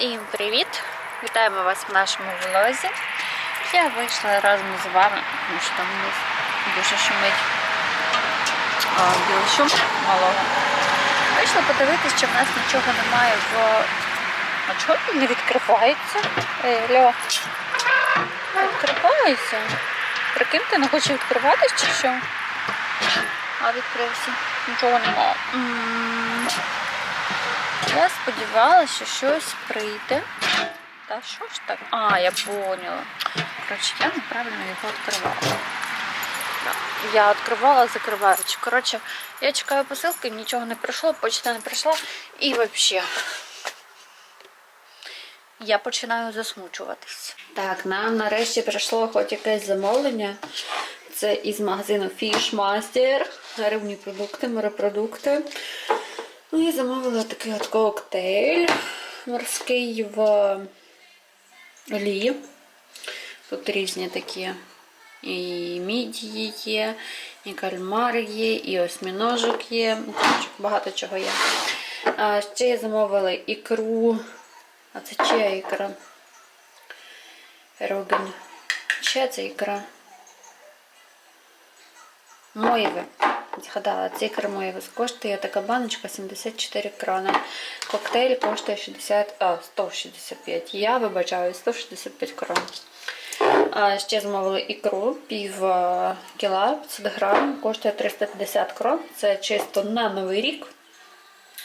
Всім привіт! Вітаємо вас в нашому влозі. Я вийшла разом з вами, тому що там у нас дуже шумить а, білошум малого. Вийшла подивитися, чи в нас нічого немає в. А чого він не відкривається? Ей, Льо, не відкривається. Прикиньте, не хоче відкриватись чи що? А відкрився. Нічого немає. Я сподівалася, що щось прийде. Та що ж так? А, я поняла. Коротше, я неправильно його відкривала. Я відкривала, закриваючи. Коротше, я чекаю посилки, нічого не прийшло, почта не прийшла. І взагалі. Я починаю засмучуватись. Так, нам нарешті прийшло хоч якесь замовлення. Це із магазину Fishmaster. Рибні продукти, морепродукти. Ну і замовила такий от коктейль морський в олії. Тут різні такі і мідії є, і кальмари є, і осьміножок є. Ну, Багато чого є. А ще я замовила ікру. А це чия ікра? Роген. Чия це ікра? Моєве. Згадала, цей кермоєве коштує така баночка 74 крона. Коктейль коштує 60, а, 165. Я вибачаю 165 крон. А, ще замовили ікру, пів кіла, 500 грам, коштує 350 крон. Це чисто на новий рік.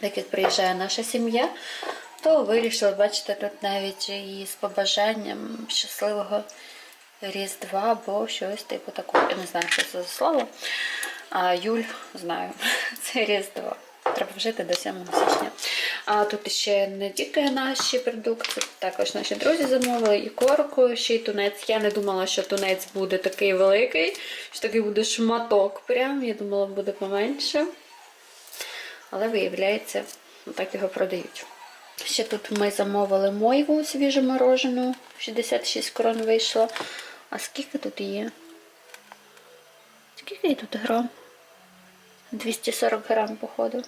Як приїжджає наша сім'я, то вирішила, бачите, тут навіть і з побажанням щасливого Різдва або щось типу такого. Я не знаю, що це за слово. А Юль знаю, це Різдво. Треба вжити до 7 січня. А тут ще не тільки наші продукти, також наші друзі замовили і корку, ще й тунець. Я не думала, що тунець буде такий великий, що такий буде шматок. Прям. Я думала, буде поменше. Але виявляється, так його продають. Ще тут ми замовили мойву свіжоморожену, 66 крон вийшло. А скільки тут є? Скільки тут грам? 240 грам, походу.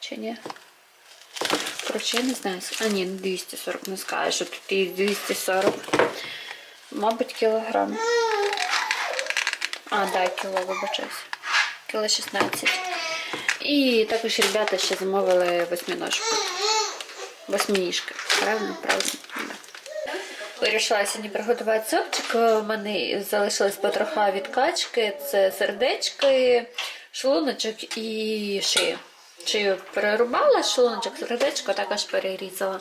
Чи ні? Коротше, я не знаю. А ні, 240 не скаже, що тут є 240. Мабуть, кілограм. А, да, кіло, вибачаюсь. Кіло 16. І також ребята ще замовили восьминожку. Восьминіжки. Правильно? Правильно. Да. Вирішила сьогодні приготувати супчик. У мене залишилось потроха від качки. Це сердечки, шлуночок і шия. Шию перерубала, шлуночок, сердечко також перерізала.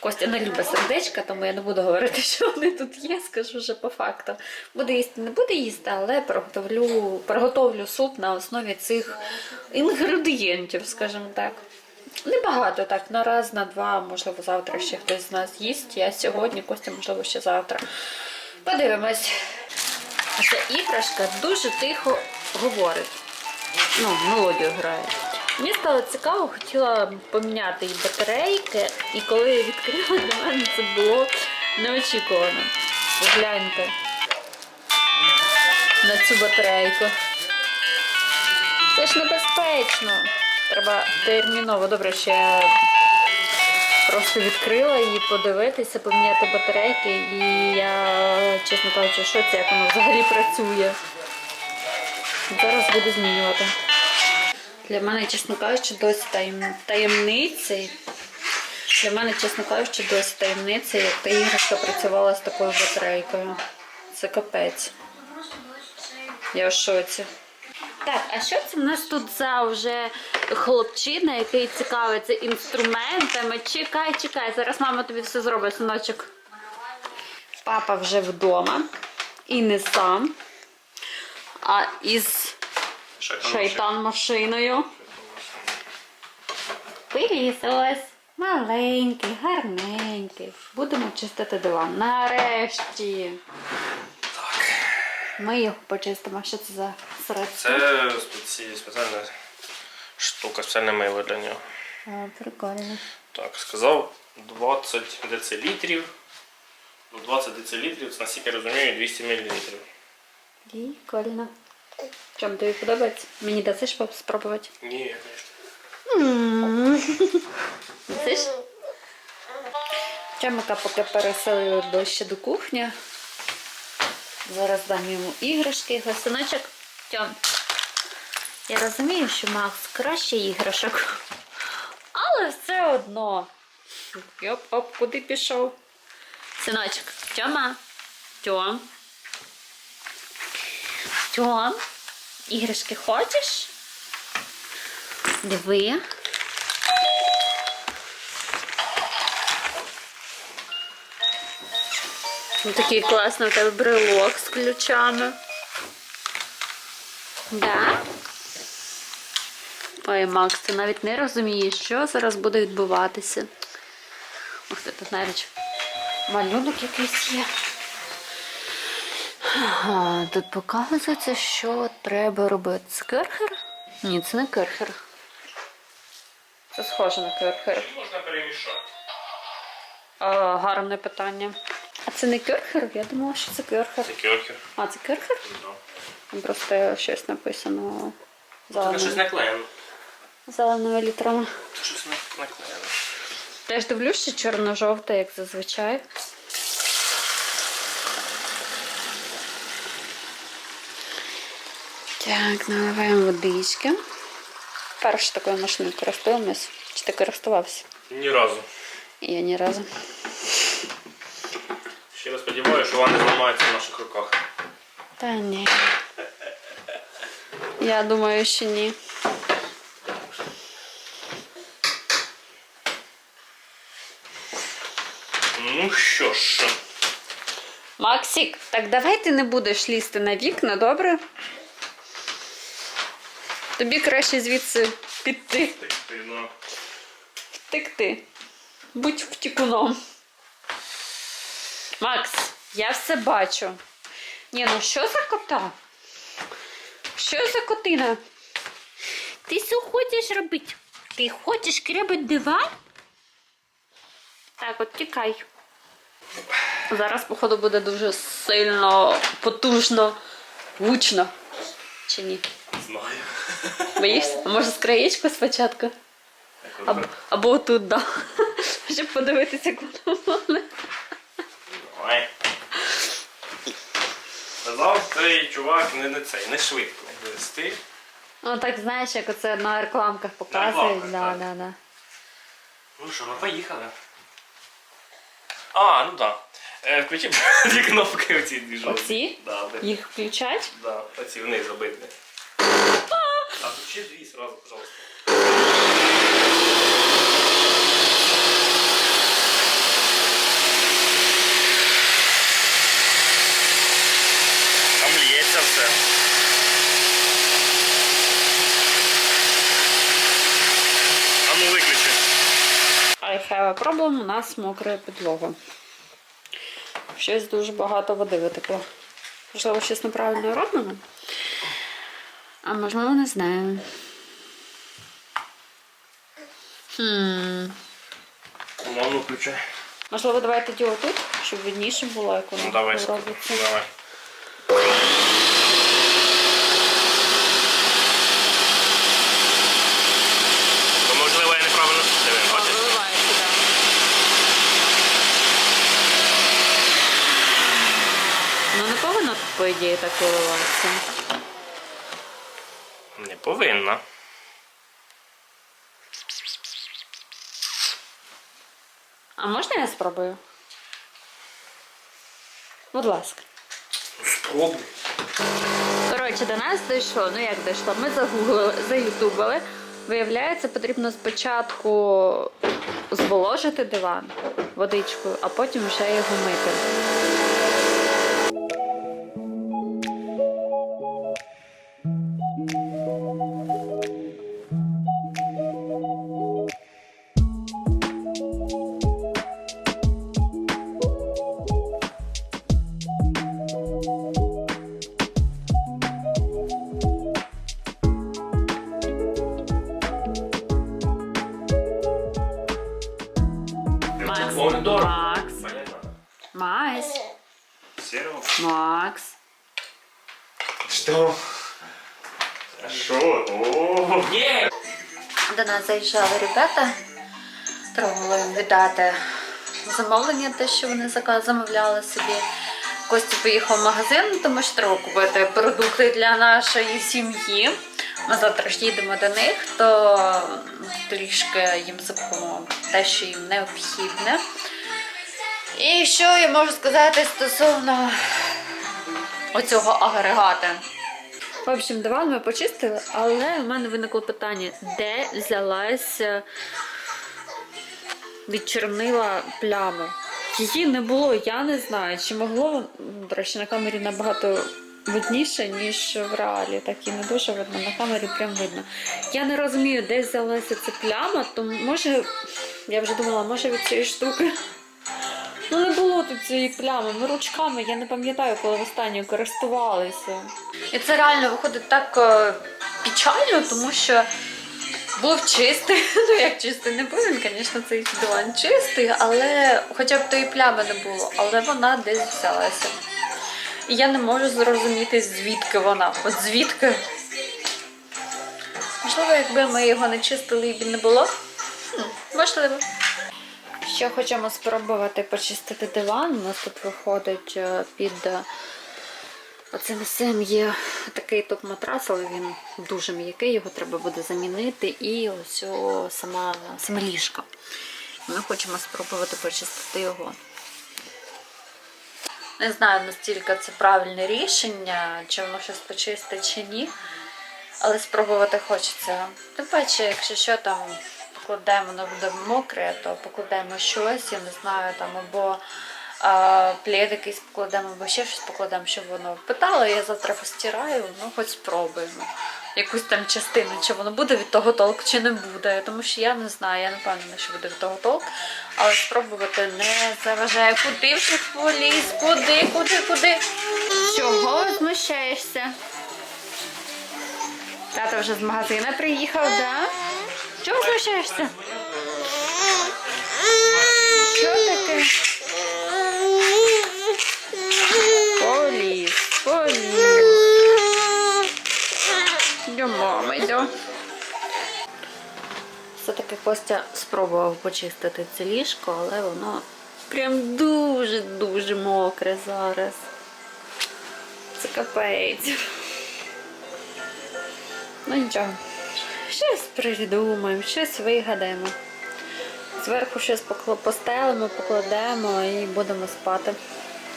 Костя не любить сердечка, тому я не буду говорити, що вони тут є, скажу вже по факту. Буде їсти, не буде їсти, але приготовлю, приготовлю суп на основі цих інгредієнтів, скажімо так. Небагато так, на раз, на два, можливо, завтра ще хтось з нас їсть. Я сьогодні, Костя, можливо, ще завтра. Подивимось. Ця іграшка дуже тихо говорить. Ну, мелодію грає. Мені стало цікаво, хотіла поміняти їй батарейки, і коли я відкрила, для мене це було неочікувано. Погляньте на цю батарейку. Це ж небезпечно. Треба терміново. Добре, я просто відкрила її подивитися, поміняти батарейки, і я, чесно кажучи, що це, як воно взагалі працює. Зараз буду змінювати. Для мене, чесно кажучи, досі таєм... таємниці. Для мене, чесно кажучи, досі таємниця, як та іграшка працювала з такою батарейкою. Це капець. Я в шоці. Так, а що це в нас тут за вже хлопчина, який цікавиться інструментами? Чекай, чекай, зараз мама тобі все зробить, синочок. Папа вже вдома. І не сам, а із шайтан машиною. Пилісос. Маленький, гарненький. Будемо чистити диван. Нарешті. Так. Ми його почистимо. Що це за средство? Це спеціальна штука, спеціальне мило для нього. А, прикольно. Так, сказав 20 децилітрів. Ну, 20 децилітрів, це наскільки я розумію, 200 мл. Прикольно. Чому тобі подобається? Мені дасиш спробувати? Ні, звісно. Дасиш? Тямика поки переселили ближче до кухні. Зараз дам йому іграшки, його синочок. Тьом. Я розумію, що Макс краще іграшок. Але все одно. Оп-оп, куди пішов? Синочок, Тьома. Тьом. Тьом. Іграшки хочеш? Диви. Ну, такий класний у тебе брелок з ключами. Да? Ой, Макс, ти навіть не розумієш, що зараз буде відбуватися. Ух ти, тут навіть малюнок якийсь є. Ага, тут показується, що треба робити. Це керхер? Ні, це не керхер. Це схоже на керхер. Можна перемішати. А, гарне питання. А це не керхер? Я думала, що це керхер. Це кьоркер. А, це керхер? Там просто щось написано Це щось зеленою, наклеєно. зеленою літерами. Щось на- наклеєно. Теж дивлюсь, що чорно-жовте, як зазвичай. Так, наливаємо водички. Перше такою машиною користуємось. Чи ти користувався? Ні разу. Я ні разу. Щиро сподіваюся, що вона не зламається в наших руках. Та ні. Я думаю, що ні. Ну що ж. Максик, так давай ти не будеш лізти на вікна, добре? Тобі краще звідси піти, ну. втекти. Будь втікуном. Макс, я все бачу. Ні, ну що за кота? Що за котина? Ти що хочеш робити? Ти хочеш кребить диван? Так, от тікай. Зараз, походу, буде дуже сильно, потужно, гучно. Чи ні? Знаю. Боїшся? А може з краєчку спочатку? Або, або отут, да. Щоб подивитися, як воно. Давай. Казав, цей чувак не, не цей, не швидко вести. Ну так знаєш, як оце на рекламках показують. рекламках, Да, так. да, да. Ну що, ми поїхали. А, ну да. Е, включи дві кнопки оці дві жовті. Оці? Да, Їх включать? да, оці вниз обидві. А включи дві сразу, пожалуйста. Там лється все. А ну виключи. I have a problem, у нас мокра підлога. Щось дуже багато води витекло. Можливо, щось неправильно роблено. А можливо, не знаю. Хм. Ну включай. Можливо, давай тоді отут, щоб видніше було, як воно Ну давай, робиться. давай. То, можливо, я неправильно О, бачиш? сюди. Ну не повинно тут, по ідеї, так виливатися. Повинна. А можна я спробую? Будь ласка. Спробуй. Коротше, до нас дійшло. Ну як дійшло? Ми загуглили, заютубили. Виявляється, потрібно спочатку зволожити диван водичкою, а потім вже його мити. Макс, Помидор. Макс, Понятно? Макс, Серого. Макс. Что? Що? О, До нас заїжджали ребята. Було їм віддати замовлення, те, що вони зака- замовляли собі. Костя поїхав в магазин, тому що треба купити продукти для нашої сім'ї. Ми завтра ж їдемо до них, то трішки їм закупимо те, що їм необхідне. І що я можу сказати стосовно оцього агрегата? В общем, диван ми почистили, але в мене виникло питання, де взялася від чорнила пляма. Її не було, я не знаю. Чи могло, до речі, на камері набагато видніше, ніж в реалі. Так і не дуже видно. На камері прям видно. Я не розумію, де взялася ця пляма, то може, я вже думала, може від цієї штуки. Ну не було тут цієї плями. Ми ручками, я не пам'ятаю, коли востаннє користувалися. І це реально виходить так е, печально, тому що був чистий. Ну як чистий не був він, звісно, цей диван чистий, але хоча б тої плями не було, але вона десь взялася. І я не можу зрозуміти, звідки вона. От звідки. Можливо, якби ми його не чистили і б не було. Хм, можливо. Ще хочемо спробувати почистити диван. У нас тут виходить е, під е, оцим всім є такий тут матрас, але він дуже м'який, його треба буде замінити. І ось сама, саме ліжко. Ми хочемо спробувати почистити його. Не знаю, настільки це правильне рішення, чи воно щось почистить чи ні. Але спробувати хочеться. Тим паче, якщо що там покладемо, воно буде мокре, то покладемо щось, я не знаю, там або а, якийсь покладемо, або ще щось покладемо, щоб воно впитало. Я завтра постираю, ну хоч спробуємо. Якусь там частину, чи воно буде від того толк, чи не буде. Тому що я не знаю, я не впевнена, що буде від того толк. Але спробувати не заважає. Куди вже поліз? Куди, куди, куди? Чого змущаєшся? Тато вже з магазина приїхав, да? Чого смущаєшся? Що таке? Поліз, поліз. До мами, йду. Все-таки Костя спробував почистити це ліжко, але воно прям дуже-дуже мокре зараз. Це капець. Ну нічого. Щось придумаємо, щось вигадаємо. Зверху щось постелимо, покладемо і будемо спати.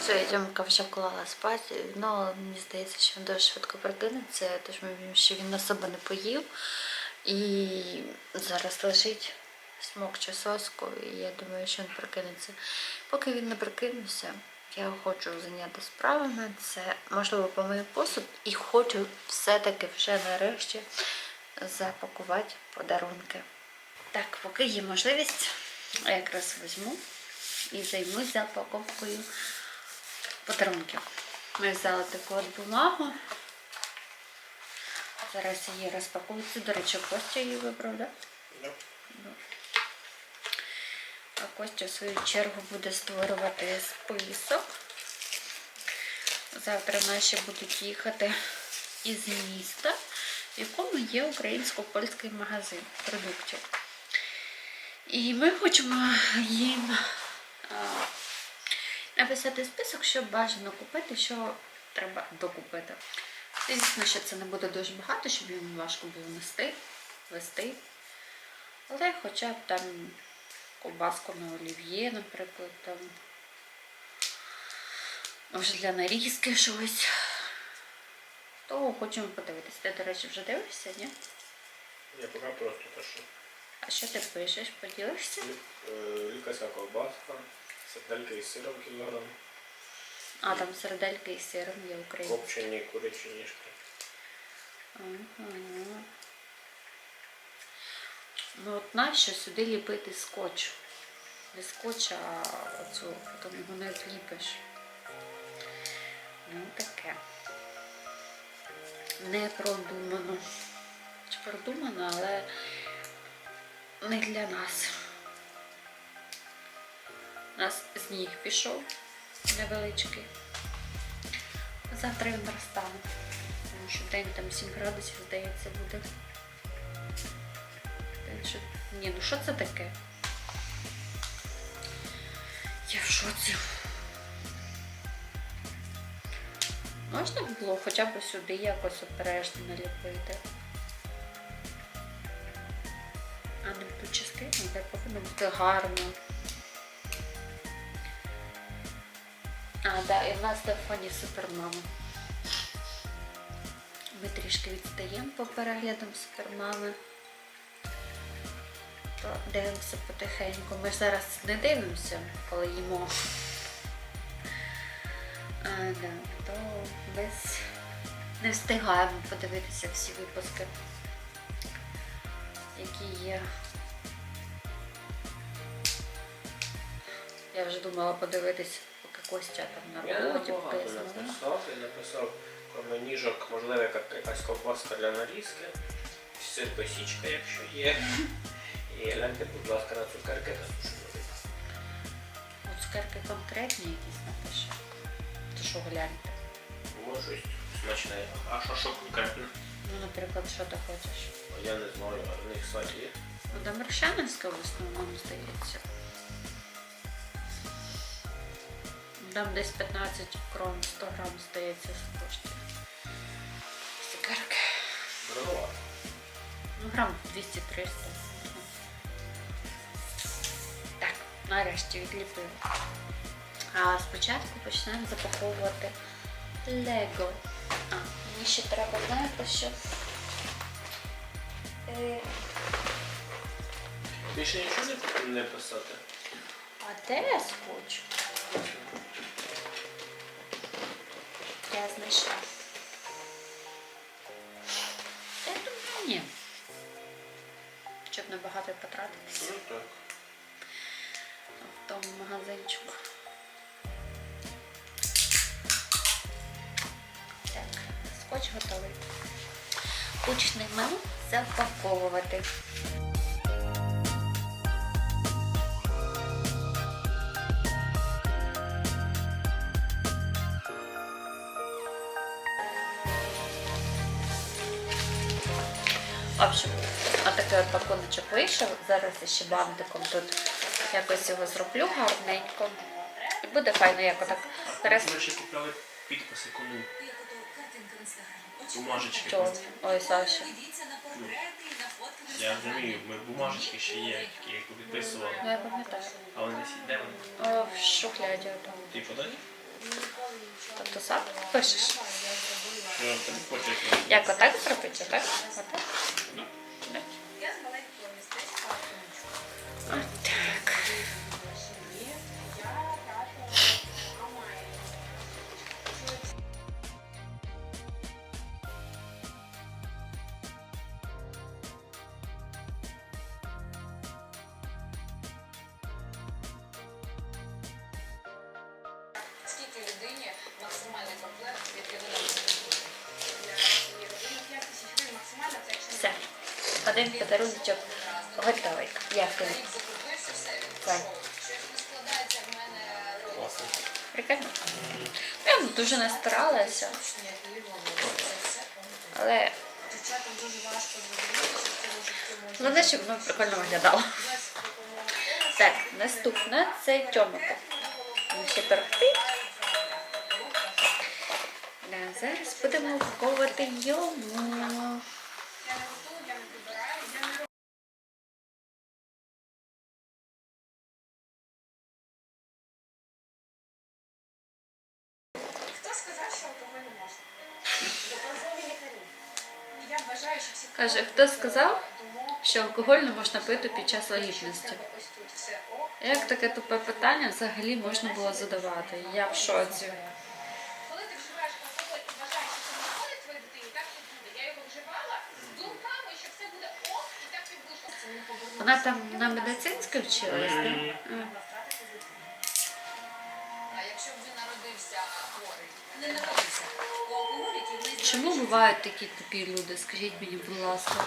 Все, Тьомка вже вклала спати, ну але мені здається, що він дуже швидко прокинеться, тож ми бачимо, що він на себе не поїв. І зараз лежить смокче соску, і я думаю, що він прокинеться. Поки він не прокинувся, я хочу зайнятися справами. Це можливо помию посуд і хочу все-таки вже нарешті запакувати подарунки. Так, поки є можливість, я якраз візьму і займусь запаковкою подарунків. Ми взяли таку от бумагу. Зараз її розпакується. До речі, Костя її вибрав, так? Да. А Костя в свою чергу буде створювати список. Завтра наші будуть їхати із міста, в якому є українсько-польський магазин продуктів. І ми хочемо їм написати список, що бажано купити, що треба докупити. Звісно, що це не буде дуже багато, щоб їм важко було нести, вести. Але хоча б там ковбаску на олів'є, наприклад, там. Може для нарізки щось. То хочемо подивитися. Ти, до речі, вже дивишся, ні? Я поки просто що А що ти пишеш? Поділишся? лікарська ковбаска, сердельки із сиром кілограм, А, там сердельки із сиром є українські. копчені курячі ніжки. Ага. Ну от нащо сюди ліпити скотч? Не скотч, а оцю, потім його не зліпиш. Ну таке. Не продумано. Чи продумано, але не для нас. У нас сніг пішов невеличкий. Завтра він розтане. Тому що день там 7 градусів, здається, буде. Що- Ні, ну що це таке? Я в шоці. Можна було хоча б сюди якось обережно наліпити. А не ту частину, де повинно бути гарно. Да, і в нас на фоні супермама. Ми трішки відстаємо по переглядам супермами. Дивимося потихеньку. Ми ж зараз не дивимося, коли їмо. А, да, то без... не встигаємо подивитися всі випуски, які є. Я вже думала подивитись, Костя там на роботі, я написав, я написав кроме ніжок, можливо, яка- якась ковбаска для нарізки, сир песічка, якщо є. І гляньте, будь ласка, на цукерки та сушені. От цукерки конкретні якісь напише. То що гляньте. Може щось смачне. А що що конкретно? Ну, наприклад, що ти хочеш? Я не знаю, а в них сайт є. Ну, там в основному здається. Там десь 15 крон, 100 грам здається коштує. Цукерки. Дорогова. Ну, грам 200-300. Так, нарешті відліпили. А спочатку почнемо запаковувати Лего. А, мені ще треба, знаєте, що? Е, Більше нічого не, не писати. а де я скотч? Знайшла. Я думаю, ні. Щоб не багато потратитися. Ну так. в тому магазинчику. Так, скотч готовий. Почнемо запаковувати. В общем, отакий от пакуночок вийшов. Зараз я ще бантиком тут якось його зроблю гарненько. І буде файно, як отак перес... Ми ще купляли підписи кому. Бумажечки. Ой, Саша. Ну, Я розумію, ми бумажечки ще є, які яку підписували. Ну, я пам'ятаю. А вони десь де вони? О, в шухляді. Ти подай? Тобто сам пишеш. Ну. Як отак зробити? Отак? Отак? Ну. Отак. Максимальний комплект, який ви? Для цієї родини 5 тисяч гривень максимально, це якщо Все. Один подарунок готовий. Як тобі? рік закупився, все, він Так. пішов. Щось не складається в мене класно. Прикольно? Я дуже не старалася, це все. але Дівчатам дуже важко зрозуміти, що в цьому житті можна. головне, щоб воно прикольно виглядало. Так, наступне це тьомика. Він ще торгти. Да, зараз будемо упаковувати йому. Каже, хто сказав, що алкоголь не можна пити під час вагітності? Як таке тупе питання взагалі можна було задавати? Я в шоці. Коли ти вживаєш алкоголь і вважаєш, що це не шкодить твоїй дитині, так і буде. Я його вживала з думками, що все буде ок, і так і буде. Це не повернуться. Вона там на медицинській вчилась, так? А якщо б він народився хворий, не народився. Чому бувають такі тупі люди? Скажіть мені, будь ласка.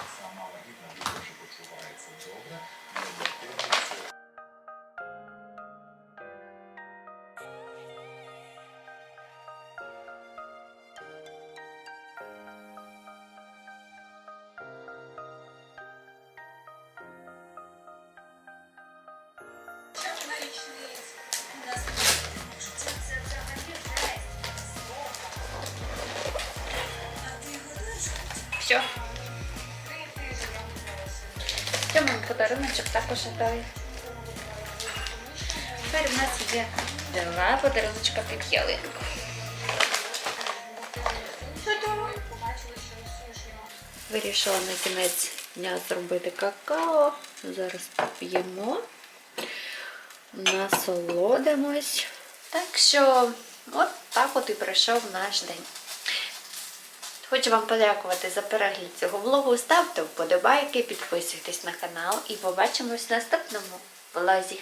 Все. Тьомин подаруночок також готовий. Тепер в нас є два подаруночка під ялинку. Вирішила на кінець дня зробити какао. Зараз поп'ємо, насолодимось. Так що, от так от і пройшов наш день. Хочу вам подякувати за перегляд цього влогу. Ставте вподобайки, підписуйтесь на канал і побачимось в наступному влозі.